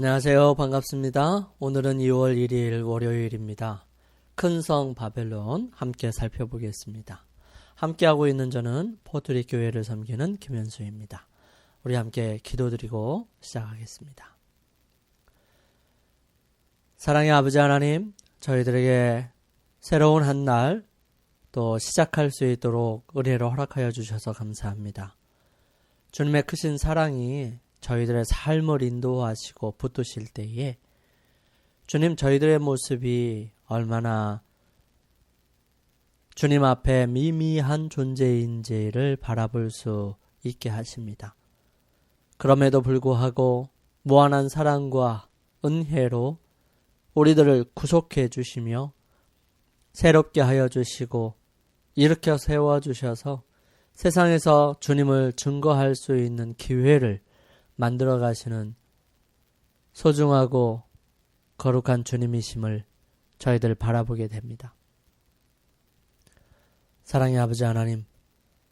안녕하세요. 반갑습니다. 오늘은 2월 1일 월요일입니다. 큰 성 바벨론 함께 살펴보겠습니다. 함께하고 있는 저는 포트리 교회를 섬기는 김현수입니다. 우리 함께 기도드리고 시작하겠습니다. 사랑의 아버지 하나님, 저희들에게 새로운 한 날 또 시작할 수 있도록 은혜를 허락하여 주셔서 감사합니다. 주님의 크신 사랑이 저희들의 삶을 인도하시고 붙드실 때에 주님 저희들의 모습이 얼마나 주님 앞에 미미한 존재인지를 바라볼 수 있게 하십니다. 그럼에도 불구하고 무한한 사랑과 은혜로 우리들을 구속해 주시며 새롭게 하여 주시고 일으켜 세워 주셔서 세상에서 주님을 증거할 수 있는 기회를 만들어 가시는 소중하고 거룩한 주님이심을 저희들 바라보게 됩니다. 사랑의 아버지 하나님,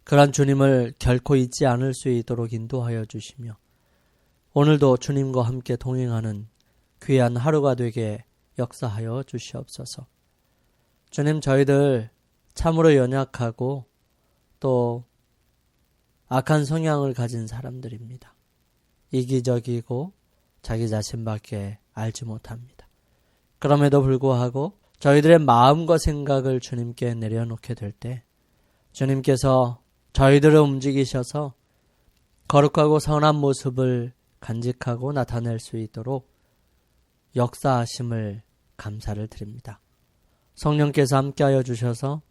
그러한 주님을 결코 잊지 않을 수 있도록 인도하여 주시며 오늘도 주님과 함께 동행하는 귀한 하루가 되게 역사하여 주시옵소서. 주님 저희들 참으로 연약하고 또 악한 성향을 가진 사람들입니다. 이기적이고 자기 자신밖에 알지 못합니다. 그럼에도 불구하고 저희들의 마음과 생각을 주님께 내려놓게 될 때 주님께서 저희들을 움직이셔서 거룩하고 선한 모습을 간직하고 나타낼 수 있도록 역사하심을 감사를 드립니다. 성령께서 함께하여 주셔서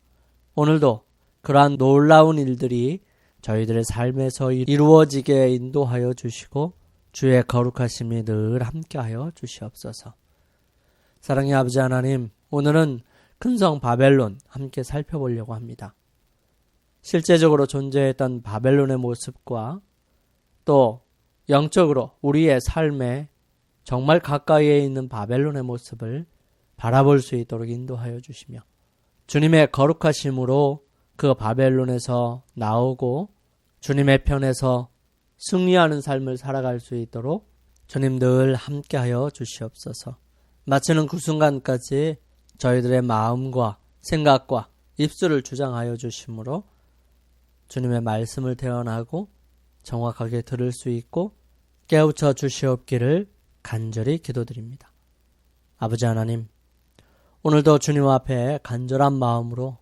오늘도 그러한 놀라운 일들이 저희들의 삶에서 이루어지게 인도하여 주시고 주의 거룩하심이 늘 함께하여 주시옵소서. 사랑의 아버지 하나님, 오늘은 큰성 바벨론 함께 살펴보려고 합니다. 실제적으로 존재했던 바벨론의 모습과 또 영적으로 우리의 삶에 정말 가까이에 있는 바벨론의 모습을 바라볼 수 있도록 인도하여 주시며 주님의 거룩하심으로 그 바벨론에서 나오고 주님의 편에서 승리하는 삶을 살아갈 수 있도록 주님 늘 함께하여 주시옵소서. 마치는 그 순간까지 저희들의 마음과 생각과 입술을 주장하여 주심으로 주님의 말씀을 태어나고 정확하게 들을 수 있고 깨우쳐 주시옵기를 간절히 기도드립니다. 아버지 하나님, 오늘도 주님 앞에 간절한 마음으로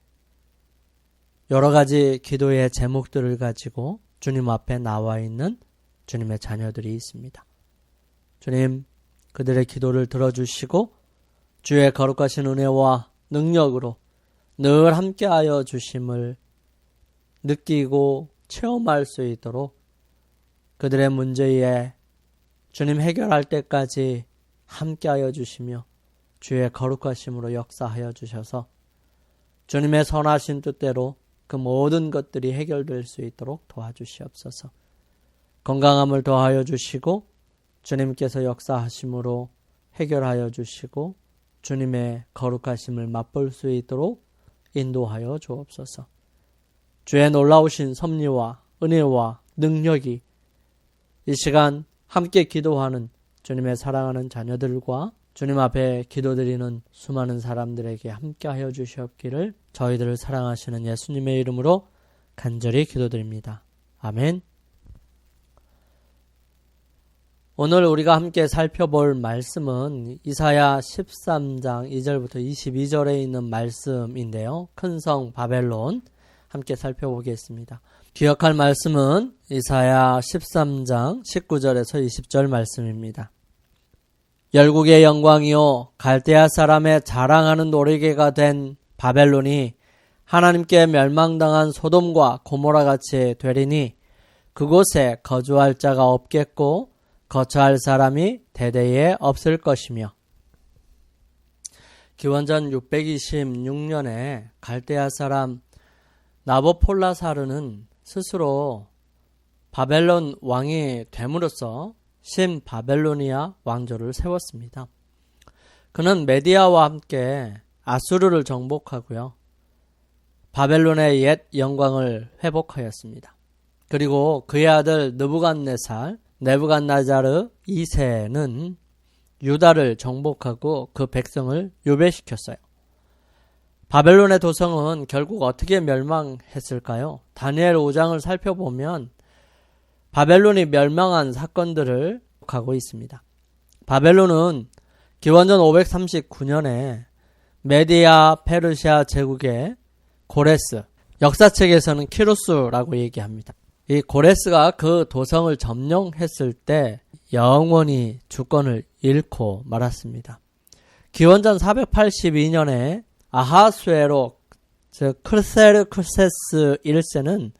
여러 가지 기도의 제목들을 가지고 주님 앞에 나와 있는 주님의 자녀들이 있습니다. 주님, 그들의 기도를 들어주시고 주의 거룩하신 은혜와 능력으로 늘 함께하여 주심을 느끼고 체험할 수 있도록 그들의 문제에 주님 해결할 때까지 함께하여 주시며 주의 거룩하심으로 역사하여 주셔서 주님의 선하신 뜻대로 그 모든 것들이 해결될 수 있도록 도와주시옵소서. 건강함을 더하여 주시고 주님께서 역사하심으로 해결하여 주시고 주님의 거룩하심을 맛볼 수 있도록 인도하여 주옵소서. 주의 놀라우신 섭리와 은혜와 능력이 이 시간 함께 기도하는 주님의 사랑하는 자녀들과 주님 앞에 기도드리는 수많은 사람들에게 함께하여 주시옵기를 저희들을 사랑하시는 예수님의 이름으로 간절히 기도드립니다. 아멘. 오늘 우리가 함께 살펴볼 말씀은 이사야 13장 2절부터 22절에 있는 말씀인데요. 큰 성 바벨론 함께 살펴보겠습니다. 기억할 말씀은 이사야 13장 19절에서 20절 말씀입니다. 열국의 영광이요 갈대아 사람의 자랑하는 노리개가 된 바벨론이 하나님께 멸망당한 소돔과 고모라 같이 되리니 그곳에 거주할 자가 없겠고 거처할 사람이 대대에 없을 것이며. 기원전 626년에 갈대아 사람 나보폴라사르는 스스로 바벨론 왕이 됨으로써 신 바벨로니아 왕조를 세웠습니다. 그는 메디아와 함께 아수르를 정복하고요. 바벨론의 옛 영광을 회복하였습니다. 그리고 그의 아들 느부갓네살, 네부갓나자르 2세는 유다를 정복하고 그 백성을 유배시켰어요. 바벨론의 도성은 결국 어떻게 멸망했을까요? 다니엘 5장을 살펴보면 바벨론이 멸망한 사건들을 가고 있습니다. 바벨론은 기원전 539년에 메디아 페르시아 제국의 고레스, 역사책에서는 키루스라고 얘기합니다. 이 고레스가 그 도성을 점령했을 때 영원히 주권을 잃고 말았습니다. 기원전 482년에 아하수에로 즉 크르세르크세스 1세는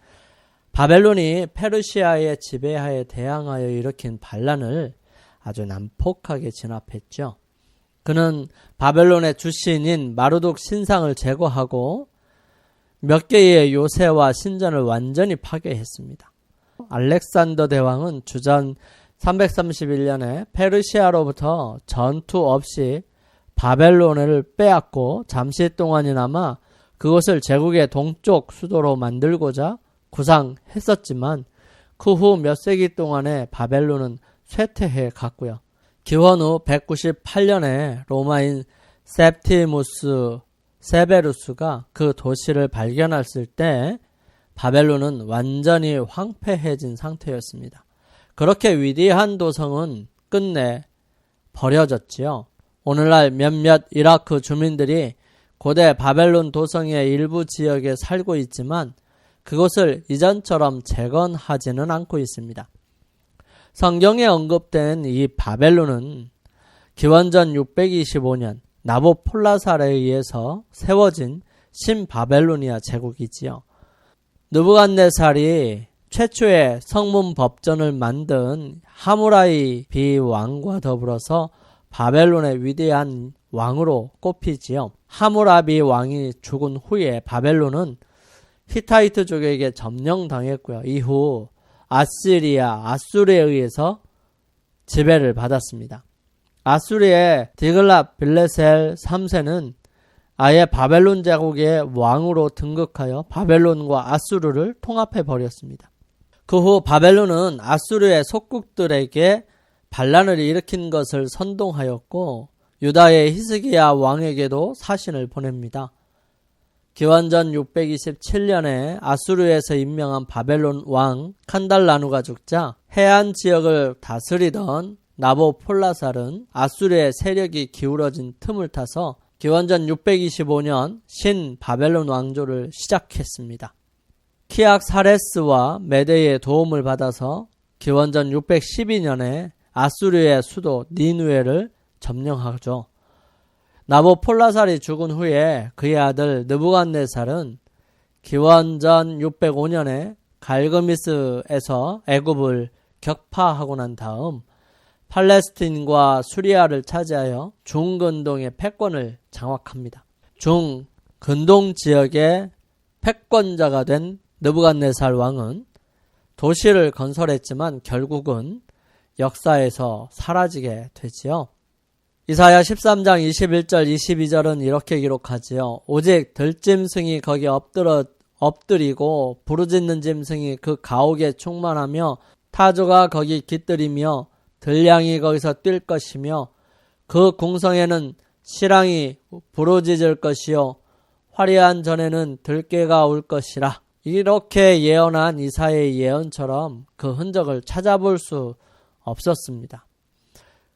바벨론이 페르시아의 지배하에 대항하여 일으킨 반란을 아주 난폭하게 진압했죠. 그는 바벨론의 주신인 마르둑 신상을 제거하고 몇 개의 요새와 신전을 완전히 파괴했습니다. 알렉산더 대왕은 주전 331년에 페르시아로부터 전투 없이 바벨론을 빼앗고 잠시 동안이나마 그것을 제국의 동쪽 수도로 만들고자 구상했었지만 그 후 몇 세기 동안에 바벨론은 쇠퇴해 갔고요. 기원 후 198년에 로마인 셉티무스 세베루스가 그 도시를 발견했을 때 바벨론은 완전히 황폐해진 상태였습니다. 그렇게 위대한 도성은 끝내 버려졌지요. 오늘날 몇몇 이라크 주민들이 고대 바벨론 도성의 일부 지역에 살고 있지만 그것을 이전처럼 재건하지는 않고 있습니다. 성경에 언급된 이 바벨론은 기원전 625년 나보폴라살에 의해서 세워진 신바벨로니아 제국이지요. 느부갓네살이 최초의 성문 법전을 만든 하무라이 비 왕과 더불어서 바벨론의 위대한 왕으로 꼽히지요. 하무라비 왕이 죽은 후에 바벨론은 히타이트족에게 점령당했고요. 이후 아시리아, 아수르에 의해서 지배를 받았습니다. 아수리의 디글라 빌레셀 3세는 아예 바벨론 제국의 왕으로 등극하여 바벨론과 아수르를 통합해 버렸습니다. 그 후 바벨론은 아수르의 속국들에게 반란을 일으킨 것을 선동하였고 유다의 히스기야 왕에게도 사신을 보냅니다. 기원전 627년에 아수르에서 임명한 바벨론 왕 칸달라누가 죽자 해안 지역을 다스리던 나보폴라살은 아수르의 세력이 기울어진 틈을 타서 기원전 625년 신 바벨론 왕조를 시작했습니다. 키악 사레스와 메데의 도움을 받아서 기원전 612년에 아수르의 수도 니누에를 점령하죠. 나보폴라살이 죽은 후에 그의 아들 느부갓네살은 기원전 605년에 갈그미스에서 애굽을 격파하고 난 다음 팔레스틴과 수리아를 차지하여 중근동의 패권을 장악합니다. 중근동 지역의 패권자가 된 느부갓네살 왕은 도시를 건설했지만 결국은 역사에서 사라지게 되지요. 이사야 13장 21절 22절은 이렇게 기록하지요. 오직 들짐승이 거기 엎드러 엎드리고 부르짖는 짐승이 그 가옥에 충만하며 타조가 거기 깃들이며 들량이 거기서 뛸 것이며 그 궁성에는 시랑이 부르짖을 것이요 화려한 전에는 들깨가 올 것이라 이렇게 예언한 이사의 예언처럼 그 흔적을 찾아볼 수 없었습니다.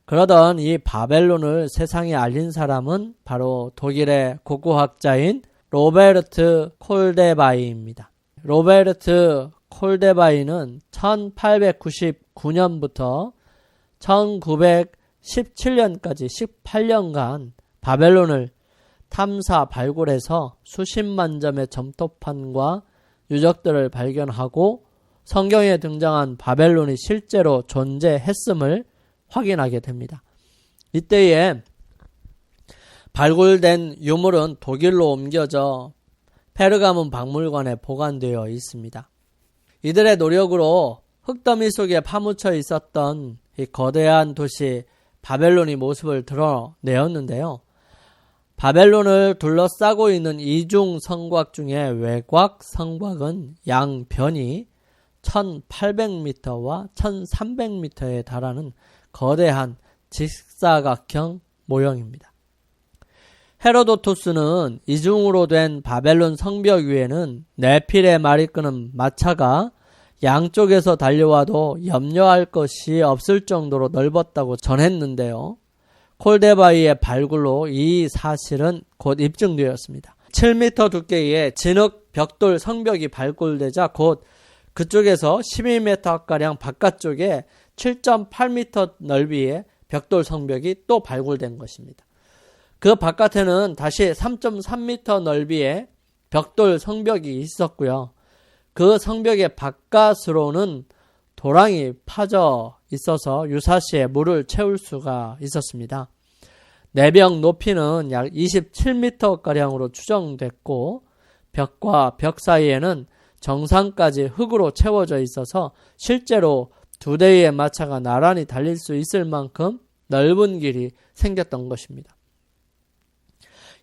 그러던 이 바벨론을 세상에 알린 사람은 바로 독일의 고고학자인 로베르트 콜데바이입니다. 로베르트 콜데바이는 1899년부터 1917년까지 18년간 바벨론을 탐사 발굴해서 수십만 점의 점토판과 유적들을 발견하고 성경에 등장한 바벨론이 실제로 존재했음을 확인하게 됩니다. 이때에 발굴된 유물은 독일로 옮겨져 페르가문 박물관에 보관되어 있습니다. 이들의 노력으로 흙더미 속에 파묻혀 있었던 이 거대한 도시 바벨론이 모습을 드러내었는데요. 바벨론을 둘러싸고 있는 이중 성곽 중에 외곽 성곽은 양변이 1800m와 1300m에 달하는 거대한 직사각형 모형입니다. 헤로도토스는 이중으로 된 바벨론 성벽 위에는 네 필의 말이 끄는 마차가 양쪽에서 달려와도 염려할 것이 없을 정도로 넓었다고 전했는데요. 콜데바이의 발굴로 이 사실은 곧 입증되었습니다. 7m 두께의 진흙 벽돌 성벽이 발굴되자 곧 그쪽에서 12m가량 바깥쪽에 7.8m 넓이의 벽돌 성벽이 또 발굴된 것입니다. 그 바깥에는 다시 3.3m 넓이의 벽돌 성벽이 있었고요. 그 성벽의 바깥으로는 도랑이 파져 있어서 유사시에 물을 채울 수가 있었습니다. 내벽 높이는 약 27m가량으로 추정됐고 벽과 벽 사이에는 정상까지 흙으로 채워져 있어서 실제로 두 대의 마차가 나란히 달릴 수 있을 만큼 넓은 길이 생겼던 것입니다.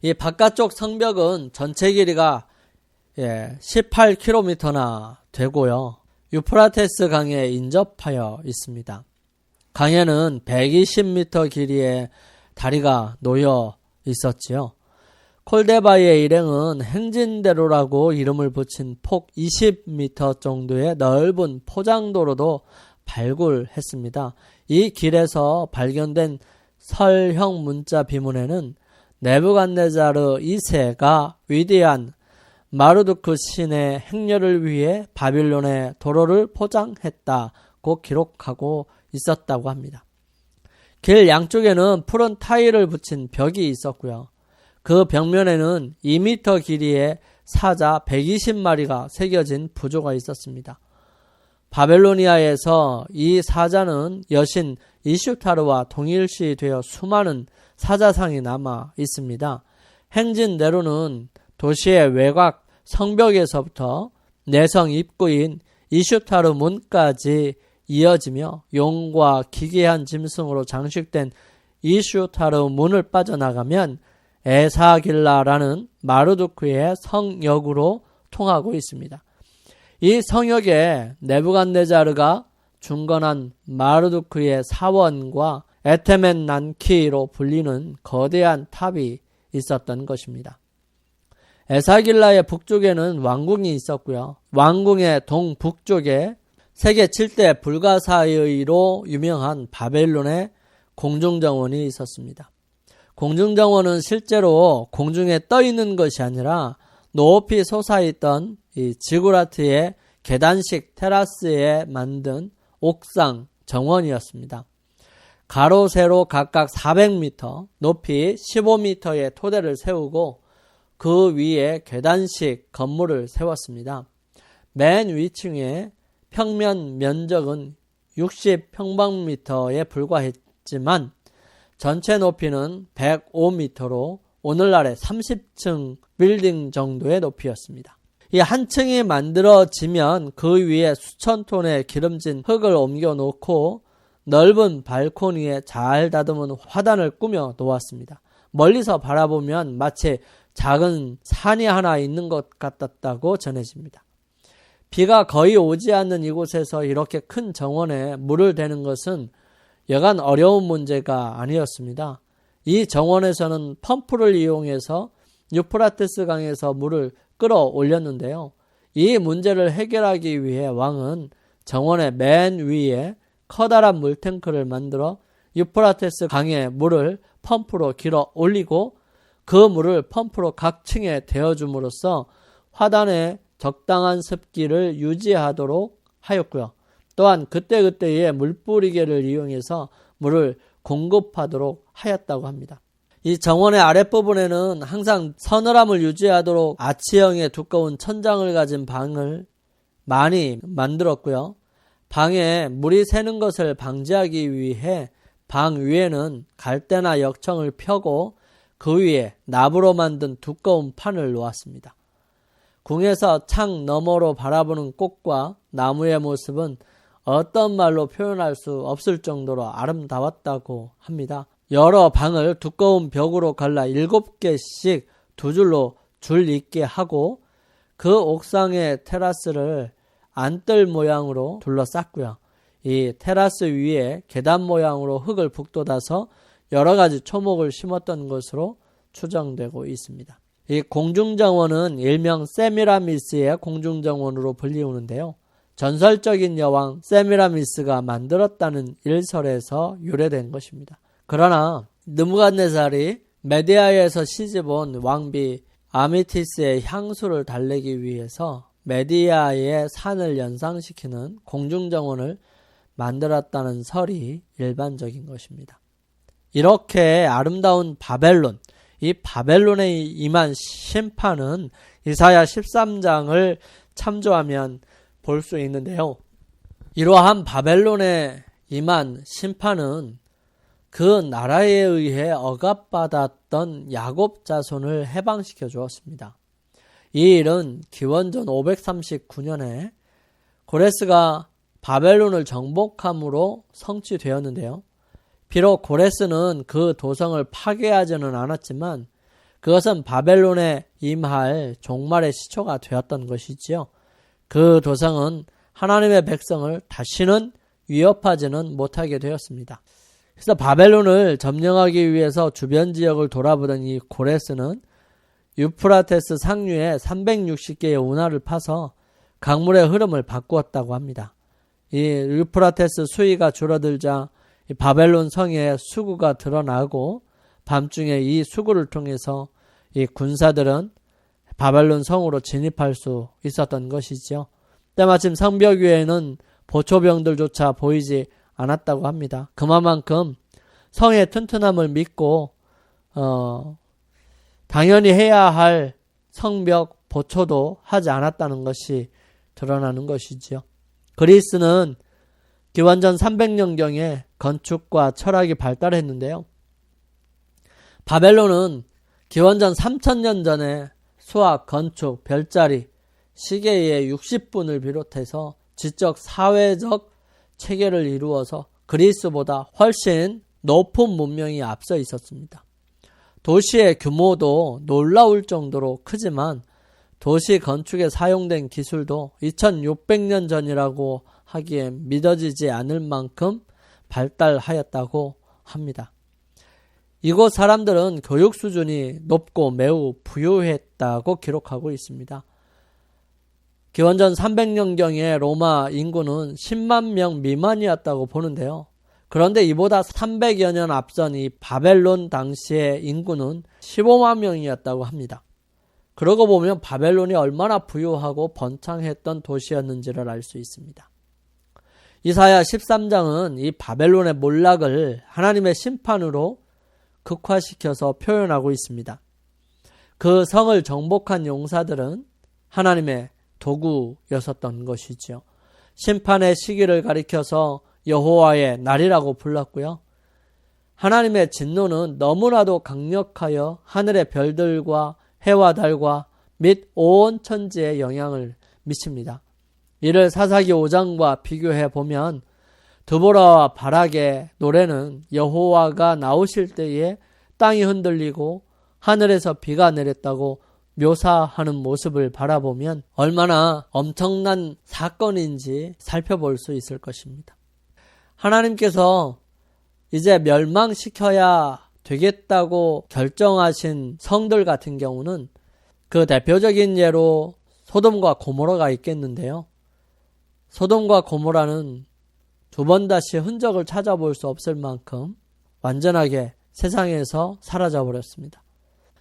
이 바깥쪽 성벽은 전체 길이가 18km나 되고요. 유프라테스 강에 인접하여 있습니다. 강에는 120m 길이의 다리가 놓여 있었지요. 콜데바이의 일행은 행진대로라고 이름을 붙인 폭 20m 정도의 넓은 포장도로도 발굴했습니다. 이 길에서 발견된 설형 문자 비문에는 네부간네자르 2세가 위대한 마르두크 신의 행렬을 위해 바빌론의 도로를 포장했다고 기록하고 있었다고 합니다. 길 양쪽에는 푸른 타일을 붙인 벽이 있었고요. 그 벽면에는 2m 길이의 사자 120마리가 새겨진 부조가 있었습니다. 바벨로니아에서 이 사자는 여신 이슈타르와 동일시 되어 수많은 사자상이 남아 있습니다. 행진대로는 도시의 외곽 성벽에서부터 내성 입구인 이슈타르 문까지 이어지며 용과 기괴한 짐승으로 장식된 이슈타르 문을 빠져나가면 에사길라라는 마르두크의 성역으로 통하고 있습니다. 이 성역에 네부간네자르가 중건한 마르두크의 사원과 에테멘 난키로 불리는 거대한 탑이 있었던 것입니다. 에사길라의 북쪽에는 왕궁이 있었고요. 왕궁의 동북쪽에 세계 7대 불가사의로 유명한 바벨론의 공중정원이 있었습니다. 공중정원은 실제로 공중에 떠 있는 것이 아니라 높이 솟아있던 이 지구라트의 계단식 테라스에 만든 옥상 정원이었습니다. 가로 세로 각각 400m, 높이 15m의 토대를 세우고 그 위에 계단식 건물을 세웠습니다. 맨 위층에 평면 면적은 60평방미터에 불과했지만 전체 높이는 105m로 오늘날의 30층 빌딩 정도의 높이였습니다. 이 한 층이 만들어지면 그 위에 수천 톤의 기름진 흙을 옮겨 놓고 넓은 발코니에 잘 다듬은 화단을 꾸며 놓았습니다. 멀리서 바라보면 마치 작은 산이 하나 있는 것 같았다고 전해집니다. 비가 거의 오지 않는 이곳에서 이렇게 큰 정원에 물을 대는 것은 여간 어려운 문제가 아니었습니다. 이 정원에서는 펌프를 이용해서 유프라테스 강에서 물을 끌어올렸는데요. 이 문제를 해결하기 위해 왕은 정원의 맨 위에 커다란 물탱크를 만들어 유프라테스 강의 물을 펌프로 길어 올리고 그 물을 펌프로 각 층에 대어줌으로써 화단의 적당한 습기를 유지하도록 하였고요. 또한 그때그때의 물뿌리개를 이용해서 물을 공급하도록 하였다고 합니다. 이 정원의 아랫부분에는 항상 서늘함을 유지하도록 아치형의 두꺼운 천장을 가진 방을 많이 만들었고요. 방에 물이 새는 것을 방지하기 위해 방 위에는 갈대나 역청을 펴고 그 위에 나무로 만든 두꺼운 판을 놓았습니다. 궁에서 창 너머로 바라보는 꽃과 나무의 모습은 어떤 말로 표현할 수 없을 정도로 아름다웠다고 합니다. 여러 방을 두꺼운 벽으로 갈라 일곱 개씩 두 줄로 줄 있게 하고 그 옥상의 테라스를 안뜰 모양으로 둘러쌌고요. 이 테라스 위에 계단 모양으로 흙을 북돋아서 여러 가지 초목을 심었던 것으로 추정되고 있습니다. 이 공중정원은 일명 세미라미스의 공중정원으로 불리우는데요. 전설적인 여왕 세미라미스가 만들었다는 일설에서 유래된 것입니다. 그러나 느무갓네살이 메디아에서 시집온 왕비 아미티스의 향수를 달래기 위해서 메디아의 산을 연상시키는 공중정원을 만들었다는 설이 일반적인 것입니다. 이렇게 아름다운 바벨론, 이 바벨론에 임한 심판은 이사야 13장을 참조하면 볼 수 있는데요. 이러한 바벨론에 임한 심판은 그 나라에 의해 억압받았던 야곱 자손을 해방시켜 주었습니다. 이 일은 기원전 539년에 고레스가 바벨론을 정복함으로 성취되었는데요. 비록 고레스는 그 도성을 파괴하지는 않았지만 그것은 바벨론에 임할 종말의 시초가 되었던 것이지요. 그 도성은 하나님의 백성을 다시는 위협하지는 못하게 되었습니다. 그래서 바벨론을 점령하기 위해서 주변 지역을 돌아보던 이 고레스는 유프라테스 상류에 360개의 운하를 파서 강물의 흐름을 바꾸었다고 합니다. 이 유프라테스 수위가 줄어들자 바벨론 성의 수구가 드러나고 밤중에 이 수구를 통해서 이 군사들은 바벨론 성으로 진입할 수 있었던 것이죠. 때마침 성벽 위에는 보초병들조차 보이지 않았다고 합니다. 그만큼 성의 튼튼함을 믿고 어, 당연히 해야 할 성벽 보초도 하지 않았다는 것이 드러나는 것이지요. 그리스는 기원전 300년경에 건축과 철학이 발달했는데요. 바벨론은 기원전 3000년 전에 수학, 건축, 별자리, 시계의 60분을 비롯해서 지적, 사회적 체계를 이루어서 그리스보다 훨씬 높은 문명이 앞서 있었습니다. 도시의 규모도 놀라울 정도로 크지만 도시 건축에 사용된 기술도 2600년 전이라고 하기엔 믿어지지 않을 만큼 발달하였다고 합니다. 이곳 사람들은 교육 수준이 높고 매우 부유했다고 기록하고 있습니다. 기원전 300년경에 로마 인구는 10만 명 미만이었다고 보는데요. 그런데 이보다 300여 년 앞선 이 바벨론 당시의 인구는 15만 명이었다고 합니다. 그러고 보면 바벨론이 얼마나 부유하고 번창했던 도시였는지를 알 수 있습니다. 이사야 13장은 이 바벨론의 몰락을 하나님의 심판으로 극화시켜서 표현하고 있습니다. 그 성을 정복한 용사들은 하나님의 도구였었던 것이지요. 심판의 시기를 가리켜서 여호와의 날이라고 불렀고요. 하나님의 진노는 너무나도 강력하여 하늘의 별들과 해와 달과 및 온 천지에 영향을 미칩니다. 이를 사사기 5장과 비교해 보면 드보라와 바락의 노래는 여호와가 나오실 때에 땅이 흔들리고 하늘에서 비가 내렸다고 묘사하는 모습을 바라보면 얼마나 엄청난 사건인지 살펴볼 수 있을 것입니다. 하나님께서 이제 멸망시켜야 되겠다고 결정하신 성들 같은 경우는 그 대표적인 예로 소돔과 고모라가 있겠는데요. 소돔과 고모라는 두 번 다시 흔적을 찾아볼 수 없을 만큼 완전하게 세상에서 사라져 버렸습니다.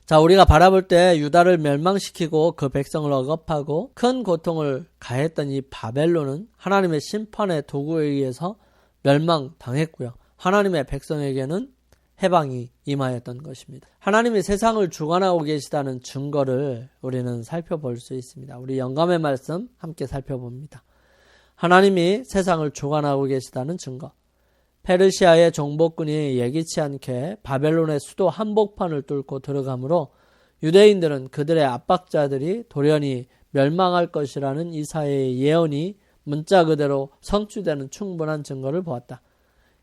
자, 우리가 바라볼 때 유다를 멸망시키고 그 백성을 억압하고 큰 고통을 가했던 이 바벨론은 하나님의 심판의 도구에 의해서 멸망당했고요. 하나님의 백성에게는 해방이 임하였던 것입니다. 하나님이 세상을 주관하고 계시다는 증거를 우리는 살펴볼 수 있습니다. 우리 영감의 말씀 함께 살펴봅니다. 하나님이 세상을 주관하고 계시다는 증거. 페르시아의 정복군이 예기치 않게 바벨론의 수도 한복판을 뚫고 들어가므로 유대인들은 그들의 압박자들이 돌연히 멸망할 것이라는 이사의 예언이 문자 그대로 성취되는 충분한 증거를 보았다.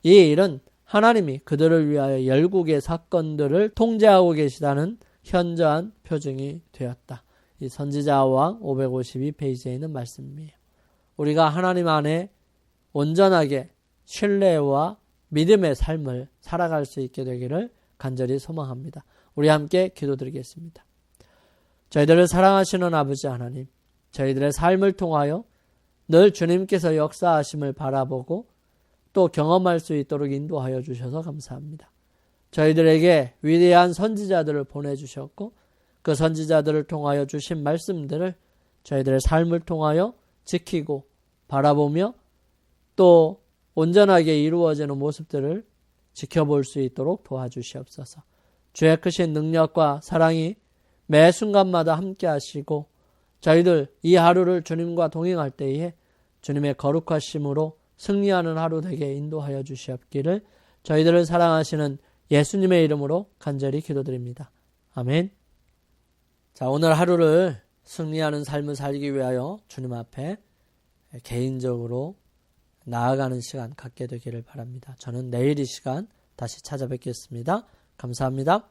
이 일은 하나님이 그들을 위하여 열국의 사건들을 통제하고 계시다는 현저한 표징이 되었다. 이 선지자왕 552페이지에 있는 말씀이에요. 우리가 하나님 안에 온전하게 신뢰와 믿음의 삶을 살아갈 수 있게 되기를 간절히 소망합니다. 우리 함께 기도드리겠습니다. 저희들을 사랑하시는 아버지 하나님, 저희들의 삶을 통하여 늘 주님께서 역사하심을 바라보고 또 경험할 수 있도록 인도하여 주셔서 감사합니다. 저희들에게 위대한 선지자들을 보내주셨고 그 선지자들을 통하여 주신 말씀들을 저희들의 삶을 통하여 지키고 바라보며 또 온전하게 이루어지는 모습들을 지켜볼 수 있도록 도와주시옵소서. 주의 크신 능력과 사랑이 매 순간마다 함께 하시고 저희들 이 하루를 주님과 동행할 때에 주님의 거룩하심으로 승리하는 하루 되게 인도하여 주시옵기를 저희들을 사랑하시는 예수님의 이름으로 간절히 기도드립니다. 아멘. 자, 오늘 하루를 승리하는 삶을 살기 위하여 주님 앞에 개인적으로 나아가는 시간 갖게 되기를 바랍니다. 저는 내일 이 시간 다시 찾아뵙겠습니다. 감사합니다.